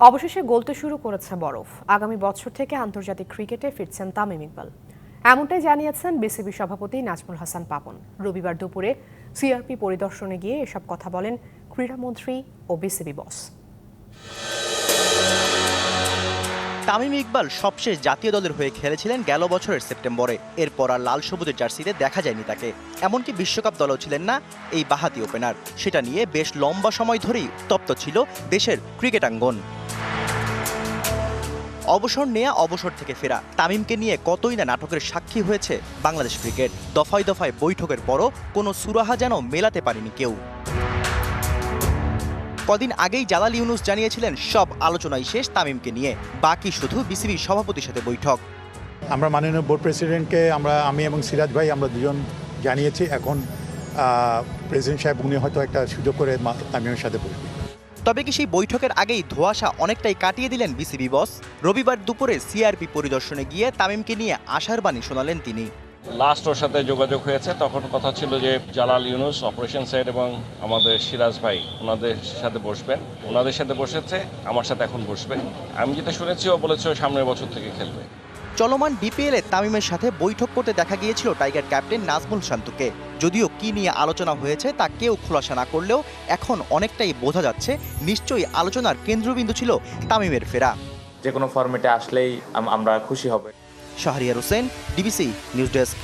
অবশেষে গলতে শুরু করেছে বরফ। আগামী বছর থেকে আন্তর্জাতিক ক্রিকেটে ফিরছেন তামিম ইকবাল। এমনটাই জানিয়েছেন বিসিবি সভাপতি নাজমুল হাসান পাপন। রবিবার দুপুরে সিআরপি পরিদর্শনে গিয়ে এসব কথা বলেন ক্রীড়ামন্ত্রী ও বিসিবি বস। তামিম ইকবাল সবশেষ জাতীয় দলের হয়ে খেলেছিলেন গেল বছরের সেপ্টেম্বরে। এরপর আর লাল সবুজের জার্সিতে দেখা যায়নি তাকে। এমনকি বিশ্বকাপ দলও ছিলেন না এই বাহাতি ওপেনার সেটা নিয়ে বেশ লম্বা সময় ধরেই তপ্ত ছিল দেশের ক্রিকেটাঙ্গন। অবসর নেয়া, অবসর থেকে ফেরা। তামিমকে নিয়ে কতই না নাটকের সাক্ষী হয়েছে বাংলাদেশ ক্রিকেট। দফায় দফায় বৈঠকের পরও কোনো সুরাহা যেন মেলাতে পারেনি কেউ। কদিন আগেই জালাল ইউনুস জানিয়েছিলেন সব আলোচনাই শেষ তামিমকে নিয়ে বাকি শুধু বিসিবি সভাপতির সাথে বৈঠক। আমরা মাননীয় বোর্ড প্রেসিডেন্টকে আমরা আমি এবং সিরাজ ভাই আমরা দুজন জানিয়েছি এখন প্রেসিডেন্ট সাহেব উনি হয়তো একটা সুযোগ করে তামিমের সাথে বসবে। তবে কি সেই বৈঠকের আগেই ধোঁয়াশা অনেকটাই কাটিয়ে দিলেন বিসিবি বস? রবিবার দুপুরে সিআরপি পরিদর্শনে গিয়ে তামিমকে নিয়ে আশার বাণী শোনালেন তিনি। লাস্ট ওর সাথে যোগাযোগ হয়েছে তখন কথা ছিল যে জালাল ইউনুস অপারেশন সাইড এবং আমাদের সিরাজ ভাই ওনাদের সাথে বসবেন। ওনাদের সাথে বসেছে আমার সাথে এখন বসবে। আমি যেটা শুনেছি ও বলেছে ও সামনের বছর থেকে খেলবে। চলমান ডিপিএলে তামিমের সাথে বৈঠক করতে দেখা গিয়েছিল টাইগার ক্যাপ্টেন নাজমুল শান্তুকে। যদিও কি নিয়ে আলোচনা হয়েছে তা কেউ খোলাসা না করলেও এখন অনেকটাই বোঝা যাচ্ছে নিশ্চয়ই আলোচনার কেন্দ্রবিন্দু ছিল তামিমের ফেরা। যে কোনো ফর্মেটে আসলেই আমরা খুশি হব। Shahriar Hossain DBC news desk.